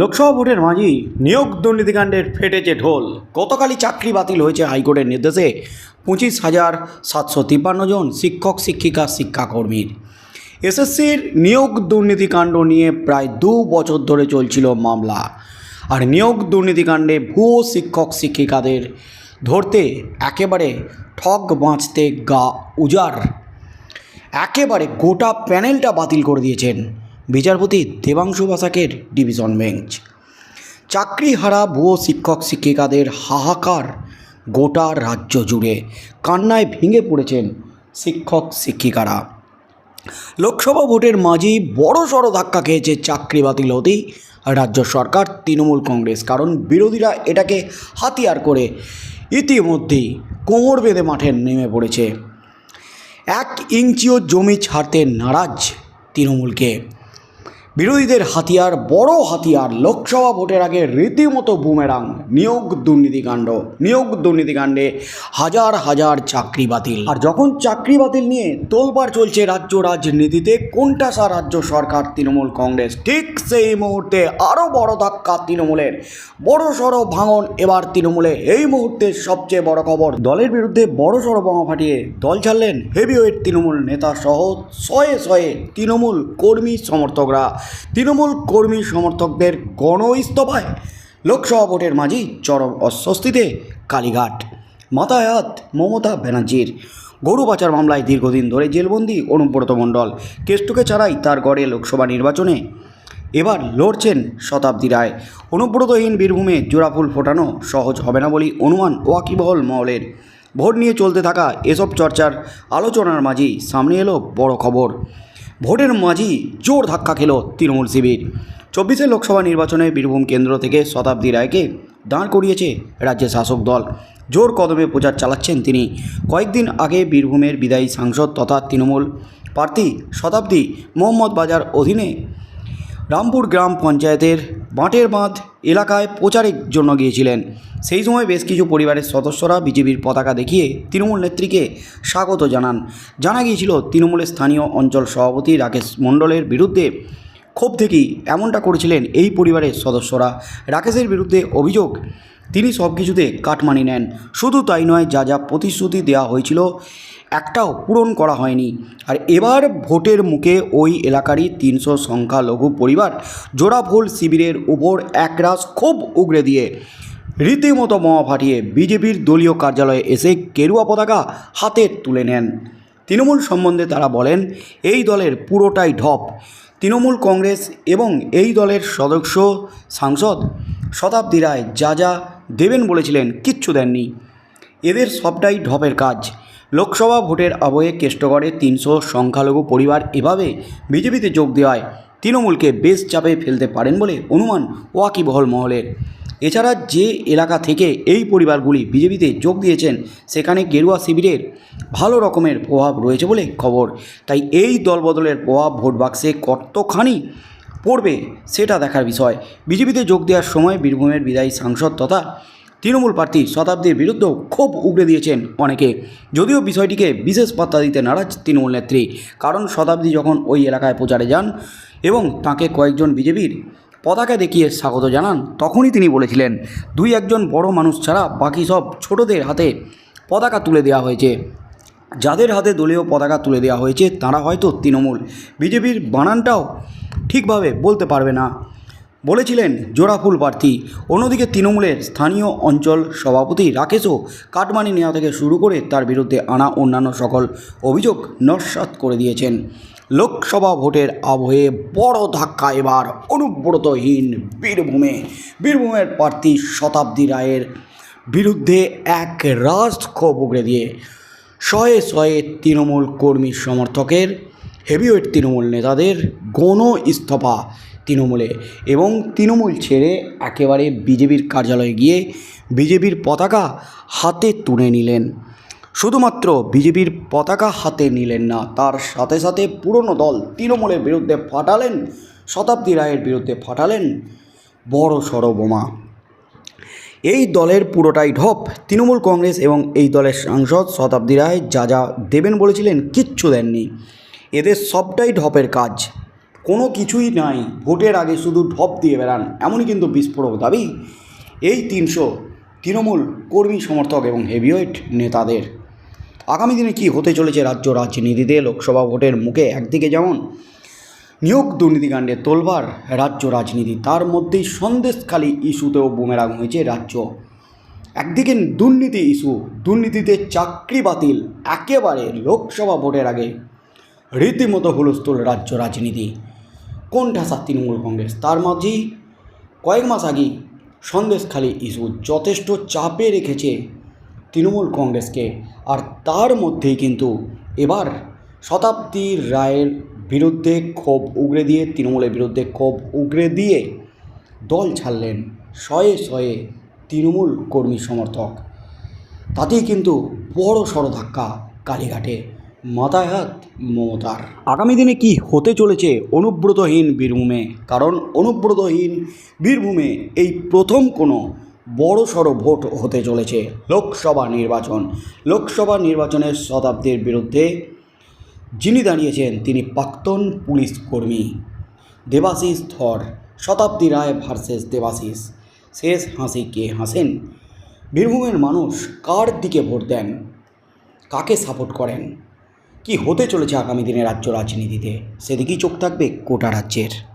লোকসভা ভোটের মাঝি নিয়োগ দুর্নীতিকাণ্ডের ফেটেছে ঢোল। গতকালই চাকরি বাতিল হয়েছে হাইকোর্টের নির্দেশে পঁচিশ হাজার সাতশো তিপ্পান্ন জন শিক্ষক, শিক্ষিকা, শিক্ষাকর্মীর। এসএসসির নিয়োগ দুর্নীতিকাণ্ড নিয়ে প্রায় দু বছর ধরে চলছিল মামলা। আর নিয়োগ দুর্নীতিকাণ্ডে ভুয়ো শিক্ষক, শিক্ষিকাদের ধরতে একেবারে ঠক বাঁচতে গা উজাড়। একেবারে গোটা প্যানেলটা বাতিল করে দিয়েছেন বিচারপতি দেবাংশু বাসাকের ডিভিশন বেঞ্চ। চাকরি হারা ভুয়ো শিক্ষক শিক্ষিকাদের হাহাকার গোটা রাজ্য জুড়ে কান্নায় ভেঙে পড়েছেন শিক্ষক শিক্ষিকারা। লোকসভা ভোটের মাঝেই বড় সড়ো ধাক্কা খেয়েছে চাকরি বাতিল হতেই রাজ্য সরকার, তৃণমূল কংগ্রেস, কারণ বিরোধীরা এটাকে হাতিয়ার করে ইতিমধ্যেই কোমর বেঁধে মাঠে নেমে পড়েছে। এক ইঞ্চিও জমি ছাড়তে নারাজ তৃণমূলকে। বিরোধীদের হাতিয়ার, বড় হাতিয়ার, লোকসভা ভোটের আগে রীতিমতো বুমেরাং, নিয়োগ দুর্নীতিকাণ্ড, নিয়োগ দুর্নীতিকাণ্ডে হাজার হাজার চাকরি বাতিল। আর যখন চাকরি বাতিল নিয়ে তোলপাড় চলছে রাজ্য রাজনীতিতে কোনটা সা রাজ্য সরকার, তৃণমূল কংগ্রেস, ঠিক সেই মুহূর্তে আরও বড় ধাক্কা তৃণমূলের। বড় সড়ো ভাঙন, এবার তৃণমূলে এই মুহূর্তে সবচেয়ে বড় খবর। দলের বিরুদ্ধে বড় সড়ো বোমা ফাটিয়ে দল ছাড়লেন হেভিওয়েট তৃণমূল নেতা সহ শয়ে শয়ে তৃণমূল কর্মী সমর্থকরা। তৃণমূল কর্মী সমর্থকদের গণ ইস্তফায় লোকসভা ভোটের মাঝেই চরম অস্বস্তিতে কালীঘাট। মাথায় হাত মমতা ব্যানার্জির গরু পাচার মামলায় দীর্ঘদিন ধরে জেলবন্দি অনুব্রত মণ্ডল। কেষ্টকে ছাড়াই তার গড়ে লোকসভা নির্বাচনে এবার লড়ছেন শতাব্দী রায়। অনুব্রতহীন বীরভূমে জোড়াফুল ফোটানো সহজ হবে না বলেই অনুমান ওয়াকিবহল মহলের। ভোট নিয়ে চলতে থাকা এসব চর্চার আলোচনার মাঝেই সামনে এলো বড় খবর। ভোটের মাঝি জোর ধাক্কা খেল তৃণমূল শিবির। চব্বিশে লোকসভা নির্বাচনে বীরভূম কেন্দ্র থেকে শতাব্দী রায়কে দাঁড় করিয়েছে রাজ্যের শাসক দল। জোর কদমে প্রচার চালাচ্ছেন তিনি। কয়েকদিন আগে বীরভূমের বিদায়ী সাংসদ তথা তৃণমূল প্রার্থী শতাব্দী মোহাম্মদ বাজার অধীনে রামপুর গ্রাম পঞ্চায়েতের বাঁটের বাঁধ এলাকায় প্রচারের জন্য গিয়েছিলেন। সেই সময় বেশ কিছু পরিবারের সদস্যরা বিজেপির পতাকা দেখিয়ে তৃণমূল নেত্রীকে স্বাগত জানান। জানা গিয়েছিল, তৃণমূলের স্থানীয় অঞ্চল সভাপতি রাকেশ মণ্ডলের বিরুদ্ধে ক্ষোভ থেকেই এমনটা করেছিলেন এই পরিবারের সদস্যরা। রাকেশের বিরুদ্ধে অভিযোগ, তিনি সব কিছুতে কাটমানি নেন। শুধু তাই নয়, যা যা প্রতিশ্রুতি দেওয়া হয়েছিল একটাও পূরণ করা হয়নি। আর এবার ভোটের মুখে ওই এলাকারই তিনশো সংখ্যালঘু পরিবার জোড়াফুল শিবিরের উপর একরাশ খুব উগড়ে দিয়ে। রীতিমতো বোমা ফাটিয়ে বিজেপির দলীয় কার্যালয়ে এসে কেরুয়া পতাকা হাতে তুলে নেন। তৃণমূল সম্বন্ধে তারা বলেন, এই দলের পুরোটাই ঢপ। তৃণমূল কংগ্রেস এবং এই দলের সদস্য, সাংসদ শতাব্দী রায় যা যা দেবেন বলেছিলেন কিচ্ছু দেননি। এদের সবটাই ঢপের কাজ। লোকসভা ভোটের আবহে কেষ্টগড়ে তিনশো সংখ্যালঘু পরিবার এভাবে বিজেপিতে যোগ দেওয়ায় তৃণমূলকে বেশ চাপে ফেলতে পারেন বলে অনুমান ওয়াকিবহল মহলের। এছাড়া যে এলাকা থেকে এই পরিবারগুলি বিজেপিতে যোগ দিয়েছেন, সেখানে গেরুয়া শিবিরের ভালো রকমের প্রভাব রয়েছে বলে খবর। তাই এই দলবদলের প্রভাব ভোট বাক্সে কতখানি পড়বে, সেটা দেখার বিষয়। বিজেপিতে যোগ দেওয়ার সময় বীরভূমের বিদায়ী সাংসদ তথা তৃণমূল প্রার্থী শতাব্দীর বিরুদ্ধেও খুব উগড়ে দিয়েছেন অনেকে। যদিও বিষয়টিকে বিশেষ পাত্তা দিতে নারাজ তৃণমূল নেত্রী, কারণ শতাব্দী যখন ওই এলাকায় প্রচারে যান এবং তাকে কয়েকজন বিজেপির পতাকা দেখিয়ে স্বাগত জানান, তখনই তিনি বলেছিলেন, দুই একজন বড় মানুষ ছাড়া বাকি সব ছোটদের হাতে পতাকা তুলে দেওয়া হয়েছে। যাদের হাতে দলীয় পতাকা তুলে দেওয়া হয়েছে, তারা হয়তো তৃণমূল। বিজেপির বানানটাও ঠিকভাবে বলতে পারবে না। বলেছিলেন জোড়াফুল প্রার্থী। অন্যদিকে তৃণমূলের স্থানীয় অঞ্চল সভাপতি রাকেশও কাটমানি নেওয়া থেকে শুরু করে তার বিরুদ্ধে আনা অন্যান্য সকল অভিযোগ নস্বাত করে দিয়েছেন। লোকসভা ভোটের আবহে বড় ধাক্কা এবার অনুব্রতহীন বীরভূমে। বীরভূমের প্রার্থী শতাব্দী রায়ের বিরুদ্ধে এক রাজ ক্ষোভ উগড়ে দিয়ে শয়ে শয়ে তৃণমূল কর্মী সমর্থকের, হেভিওয়েট তৃণমূল নেতাদের গণ ইস্তফা তৃণমূলে এবং তৃণমূল ছেড়ে একেবারে বিজেপির কার্যালয়ে গিয়ে বিজেপির পতাকা হাতে তুলে নিলেন। শুধুমাত্র বিজেপির পতাকা হাতে নিলেন না, তার সাথে সাথে পুরনো দল তৃণমূলের বিরুদ্ধে ফাটালেন, শতাব্দী রায়ের বিরুদ্ধে ফাটালেন বড় সড় বোমা। এই দলের পুরোটাই ঢপ তৃণমূল কংগ্রেস এবং এই দলের সাংসদ শতাব্দী রায় যা যা দেবেন বলেছিলেন কিচ্ছু দেননি। এদের সবটাই ঢপের কাজ। কোনো কিছুই নাই। ভোটের আগে শুধু ঢপ দিয়ে বেড়ান, এমনই কিন্তু বিস্ফোরক দাবি এই তিনশো তৃণমূল কর্মী, সমর্থক এবং হেভিওয়েট নেতাদের। আগামী দিনে কি হতে চলেছে রাজ্য রাজনীতিতে? লোকসভা ভোটের মুখে একদিকে যেমন নিয়োগ দুর্নীতিকাণ্ডে তোলবার রাজ্য রাজনীতি, তার মধ্যেই সন্দেশখালী ইস্যুতেও বুমেরাং হয়েছে রাজ্য। একদিকে দুর্নীতি ইস্যু, দুর্নীতিতে চাকরি বাতিল, একেবারে লোকসভা ভোটের আগে রীতিমতো হুলস্থুল রাজ্য রাজনীতি। কোন ঠাসা তৃণমূল কংগ্রেস? তার মাঝেই কয়েক মাস আগেই সন্দেশখালী ইস্যু যথেষ্ট চাপে রেখেছে তৃণমূল কংগ্রেসকে। আর তার মধ্যেই কিন্তু এবার শতাব্দী রায়ের বিরুদ্ধে ক্ষোভ উগরে দিয়ে, তৃণমূলের বিরুদ্ধে ক্ষোভ উগরে দিয়ে দল ছাড়লেন শয়ে শয়ে তৃণমূল কর্মী সমর্থক। তাতেই কিন্তু বড় সড় ধাক্কা কালীঘাটে। মাথায় হাত মমতার। আগামী দিনে কি হতে চলেছে অনুব্রতহীন বীরভূমে? কারণ অনুব্রতহীন বীরভূমে এই প্রথম কোনো বড় সড় ভোট হতে চলেছে লোকসভা নির্বাচন। লোকসভা নির্বাচনের শতাব্দীর বিরুদ্ধে যিনি দাঁড়িয়েছেন তিনি প্রাক্তন পুলিশ কর্মী দেবাশিস ধর শতাব্দী রায় ভার্সেস দেবাশিস। শেষ হাসি কে হাসেন? বীরভূমের মানুষ কার দিকে ভোট দেন? কাকে সাপোর্ট করেন? কি হতে চলেছে আগামী দিনে রাজ্য রাজনীতিতে? সেদিকেই চোখ থাকবে গোটা রাজ্যের।